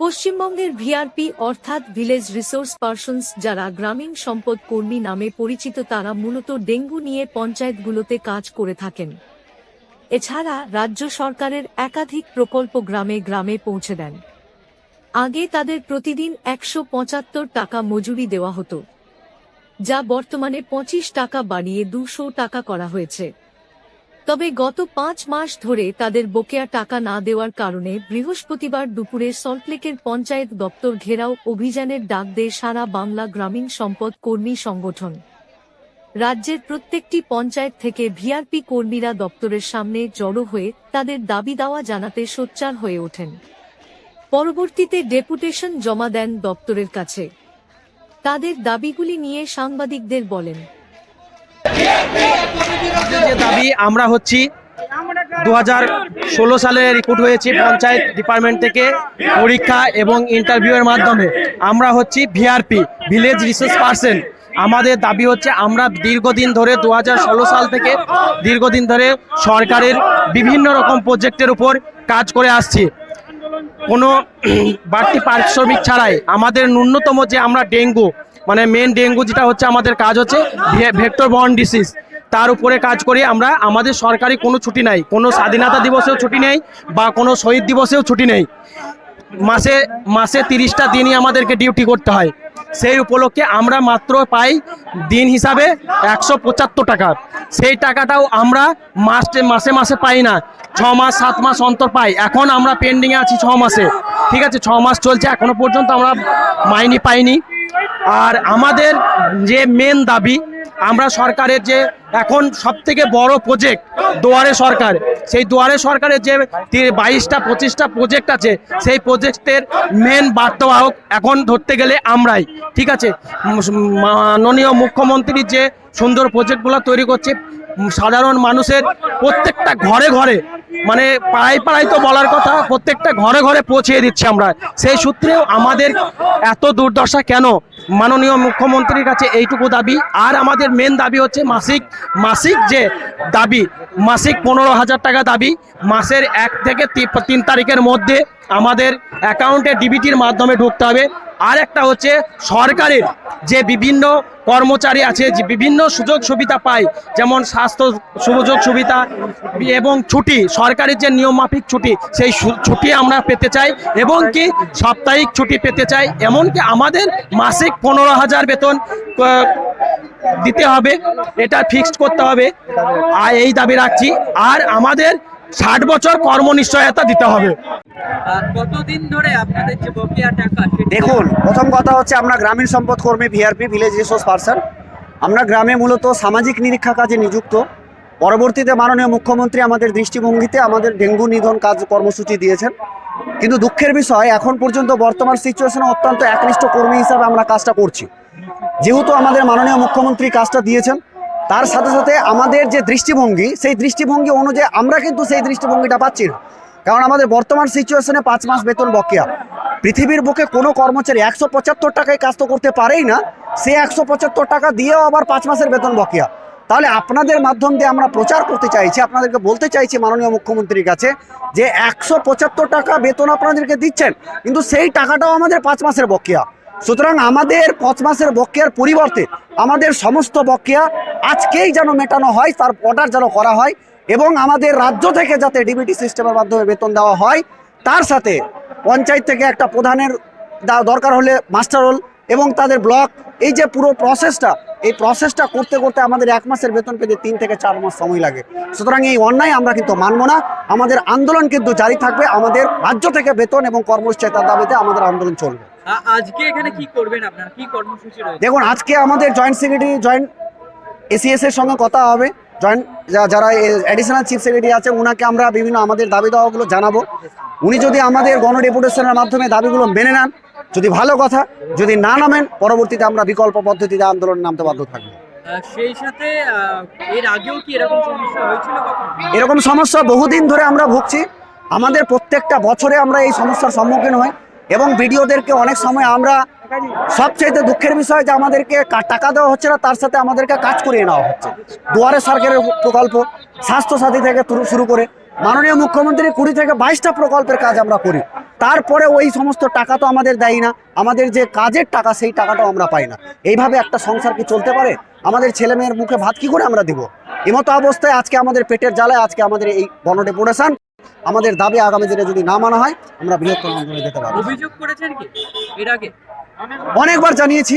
পশ্চিমবঙ্গের ভিআরপি অর্থাৎ village resource persons যারা গ্রামীণ সম্পদ কর্মী নামে পরিচিত তারা মূলত ডেঙ্গু নিয়ে পঞ্চায়েতগুলোতে কাজ করে থাকেন। এছাড়া রাজ্য সরকারের একাধিক প্রকল্প গ্রামে গ্রামে পৌঁছে দেন। আগে তাদের প্রতিদিন একশো পঁচাত্তর টাকা মজুরি দেওয়া হতো। যা বর্তমানে পঁচিশ টাকা বাড়িয়ে দুশো টাকা করা হয়েছে। তবে গত পাঁচ মাস ধরে তাদের বকেয়া টাকা না দেওয়ার কারণে বৃহস্পতিবার দুপুরে সল্টলেকের পঞ্চায়েত দপ্তর ঘেরাও অভিযানের ডাক দেয় সারা বাংলা গ্রামীণ সম্পদ কর্মী সংগঠন। রাজ্যের প্রত্যেকটি পঞ্চায়েত থেকে ভিআরপি কর্মীরা দপ্তরের সামনে জড়ো হয়ে তাদের দাবি দাওয়া জানাতে সোচ্চার হয়ে ওঠেন। পরবর্তীতে ডেপুটেশন জমা দেন দপ্তরের কাছে। তাদের দাবিগুলি নিয়ে সাংবাদিকদের বলেন যে দাবি, আমরা হচ্ছি দু হাজার ষোলো সালে রিক্রুট হয়েছি পঞ্চায়েত ডিপার্টমেন্ট থেকে পরীক্ষা এবং ইন্টারভিউয়ের মাধ্যমে। আমরা হচ্ছি ভিআরপি ভিলেজ রিসোর্স পার্সন আমাদের দাবি হচ্ছে আমরা দীর্ঘদিন ধরে দু হাজার ষোলো সাল থেকে দীর্ঘদিন ধরে সরকারের বিভিন্ন রকম প্রজেক্টের উপর কাজ করে আসছি। কোনো বাড়তি পারিশ্রমিক ছাড়াই আমাদের ন্যূনতম যে আমরা ডেঙ্গু মানে মেন ডেঙ্গু যেটা হচ্ছে আমাদের কাজ হচ্ছে ভেক্টর বর্ন ডিসিজ তার উপরে কাজ করি আমরা। আমাদের সরকারি কোনো ছুটি নাই। কোনো স্বাধীনতা দিবসেও ছুটি নেই বা কোনো শহীদ দিবসেও ছুটি নেই। মাসে মাসে তিরিশটা দিনই আমাদেরকে ডিউটি করতে হয়। সেই উপলক্ষে আমরা মাত্র পাই দিন হিসাবে একশো পঁচাত্তর টাকা। সেই টাকাটাও আমরা মাসে মাসে মাসে পাই না। ছ মাস, সাত মাস অন্তর পাই। এখন আমরা পেন্ডিংয়ে আছি ছ মাসে। ঠিক আছে, ছ মাস চলছে। এখনও পর্যন্ত আমরা মাইনি পাইনি। আর আমাদের যে মেন দাবি আমরা সরকারের যে এখন সব থেকে বড় প্রজেক্ট দুয়ারে সরকার, সেই দুয়ারে সরকারের যে বাইশটা, পঁচিশটা প্রজেক্ট আছে, সেই প্রজেক্টের মেন বার্তাবাহক এখন ধরতে গেলে আমরাই, ঠিক আছে? মাননীয় মুখ্যমন্ত্রী যে সুন্দর প্রজেক্টগুলো তৈরি করছে সাধারণ মানুষের প্রত্যেকটা ঘরে ঘরে মানে পাড়ায় পাড়ায় তো বলার কথা, প্রত্যেকটা ঘরে ঘরে পৌঁছে দিচ্ছি আমরা। সেই সূত্রেও আমাদের এত দুর্দশা কেন? মাননীয় মুখ্যমন্ত্রীর কাছে এইটুকু দাবি। আর আমাদের মেন দাবি হচ্ছে মাসিক মাসিক যে দাবি, মাসিক পনেরো হাজার টাকা দাবি, মাসের এক থেকে তিন তারিখের মধ্যে আমাদের অ্যাকাউন্টে ডিবিটির মাধ্যমে ঢুকতে হবে। আর একটা হচ্ছে সরকারের যে বিভিন্ন কর্মচারী আছে, যে বিভিন্ন সুযোগ সুবিধা পায়, যেমন স্বাস্থ্য সুযোগ সুবিধা এবং ছুটি, সরকারের যে নিয়মমাফিক ছুটি, সেই ছুটি আমরা পেতে চাই এবং কি সাপ্তাহিক ছুটি পেতে চাই। এমনকি আমাদের মাসিক পনেরো হাজার বেতন দিতে হবে, এটা ফিক্সড করতে হবে। আর এই দাবি রাখছি। আর আমাদের ষাট বছর কর্মনিশ্চয়তা দিতে হবে। দেখুন, প্রথম কথা হচ্ছে আমরা গ্রামীণ সম্পদ কর্মী ভিআরপি ভিলেজ রিসোর্স পার্সন আমরা গ্রামে মূলত সামাজিক নিরীক্ষা কাজে নিযুক্ত। পরবর্তীতে মাননীয় মুখ্যমন্ত্রী আমাদের দৃষ্টিভঙ্গিতে আমাদের ডেঙ্গু নিধন কাজ কর্মসূচি দিয়েছেন। কিন্তু দুঃখের বিষয়, এখন পর্যন্ত বর্তমান সিচুয়েশনে অত্যন্ত একনিষ্ঠ কর্মী হিসাবে আমরা কাজটা করছি। যেহেতু আমাদের মাননীয় মুখ্যমন্ত্রী কাজটা দিয়েছেন, তার সাথে সাথে আমাদের যে দৃষ্টিভঙ্গি, সেই দৃষ্টিভঙ্গি অনুযায়ী আমরা কিন্তু সেই দৃষ্টিভঙ্গিটা পাচ্ছি না। কারণ আমাদের বর্তমান সিচুয়েশনে পাঁচ মাস বেতন বকেয়া। পৃথিবীর বুকে কোনো কর্মচারী একশো পঁচাত্তর টাকায় কাজ তো করতে পারেই না, সে একশো পঁচাত্তর টাকা দিয়েও আবার পাঁচ মাসের বেতন বকেয়া। তাহলে আপনাদের মাধ্যম দিয়ে আমরা প্রচার করতে চাইছি, আপনাদেরকে বলতে চাইছি মাননীয় মুখ্যমন্ত্রীর কাছে যে একশো পঁচাত্তর টাকা বেতন আপনাদেরকে দিচ্ছেন, কিন্তু সেই টাকাটাও আমাদের পাঁচ মাসের বকেয়া। সুতরাং আমাদের পাঁচ মাসের বকেয়ার পরিবর্তে আমাদের সমস্ত বকেয়া আজকেই যেন মেটানো হয়, তার অর্ডার যেন করা হয় এবং আমাদের রাজ্য থেকে যাতে ডিবিটি সিস্টেমের মাধ্যমে বেতন দেওয়া হয় তার সাথে পঞ্চায়েত থেকে একটা প্রধানের দরকার হলে মাস্টার রোল এবং তাদের ব্লক এই যে পুরো প্রসেসটা এই প্রসেসটা করতে করতে আমাদের এক মাসের বেতন পেতে তিন থেকে চার মাস সময় লাগে। সুতরাং এই অন্যায় আমরা কিন্তু মানব না। আমাদের আন্দোলন কিন্তু জারি থাকবে আমাদের রাজ্য থেকে বেতন এবং কর্মসূচিতার দাবিতে আমাদের আন্দোলন চলবে। আজকে এখানে কি করবেন আপনারা? কি কর্মসূচি দেখুন আজকে আমাদের জয়েন্ট সেক্রেটারি জয়েন্ট এসিএস এর সঙ্গে কথা হবে জয়েন্ট যারা অ্যাডিশনাল চিফ সেক্রেটারি আছে ওনাকে আমরা বিভিন্ন আমাদের দাবি দাওয়াগুলো জানাব। উনি যদি আমাদের গণডেপুটেশনের মাধ্যমে দাবিগুলো মেনে নেন যদি ভালো কথা যদি না নামেন পরবর্তীতে আমরা বিকল্প পদ্ধতিতে আন্দোলন নামতে বাধ্য থাকব। সেই সাথে এর আগেও কি এরকম সমস্যা হয়েছিল এরকম সমস্যা বহুদিন ধরে আমরা ভুগছি। আমাদের প্রত্যেকটা বছরে আমরা এই সমস্যার সম্মুখীন হই এবং ভিডিওদেরকে অনেক সময় আমরা সবচাইতে দুঃখের বিষয় যে আমাদেরকে টাকা দেওয়া হচ্ছে না, তার সাথে আমাদেরকে কাজ করিয়ে নেওয়া হচ্ছে। দুয়ারে সরকারের প্রকল্প স্বাস্থ্য সাথী থেকে শুরু করে মাননীয় মুখ্যমন্ত্রী কুড়ি থেকে বাইশটা প্রকল্পের কাজ আমরা করি। তারপরে ওই সমস্ত টাকা তো আমাদের দেয় না, আমাদের যে কাজের টাকা, সেই টাকাটাও আমরা পাই না। এইভাবে একটা সংসার কি চলতে পারে? আমাদের ছেলে মেয়ের মুখে ভাত কি করে আমরা দিব? এমতো অবস্থায় আজকে আমাদের পেটের জ্বালায় আজকে আমাদের এই গণডেপুটেশন আমাদের দাবি আগামী দিনে যদি না মানা হয়, আমরা বৃহত্তর আন্দোলনে যেতে পারব। অভিযোগ করেছেন কি? এর আগে? অনেকবার জানিয়েছি,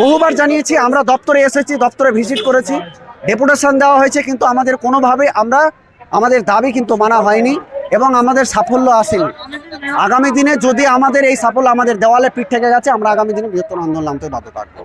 বহুবার জানিয়েছি, আমরা দপ্তরে এসেছি, দপ্তরে ভিজিট করেছি। ডেপুটেশন দেওয়া হয়েছে, কিন্তু আমাদের কোনোভাবে আমরা, আমাদের দাবি কিন্তু মানা হয়নি এবং আমাদের সাফল্য আসেনি। আগামী দিনে যদি আমাদের এই সাফল্য আমাদের দেওয়ালে পিঠ থেকে গেছে, আমরা আগামী দিনে বৃহত্তর আন্দোলন নামতে বাধ্য থাকব।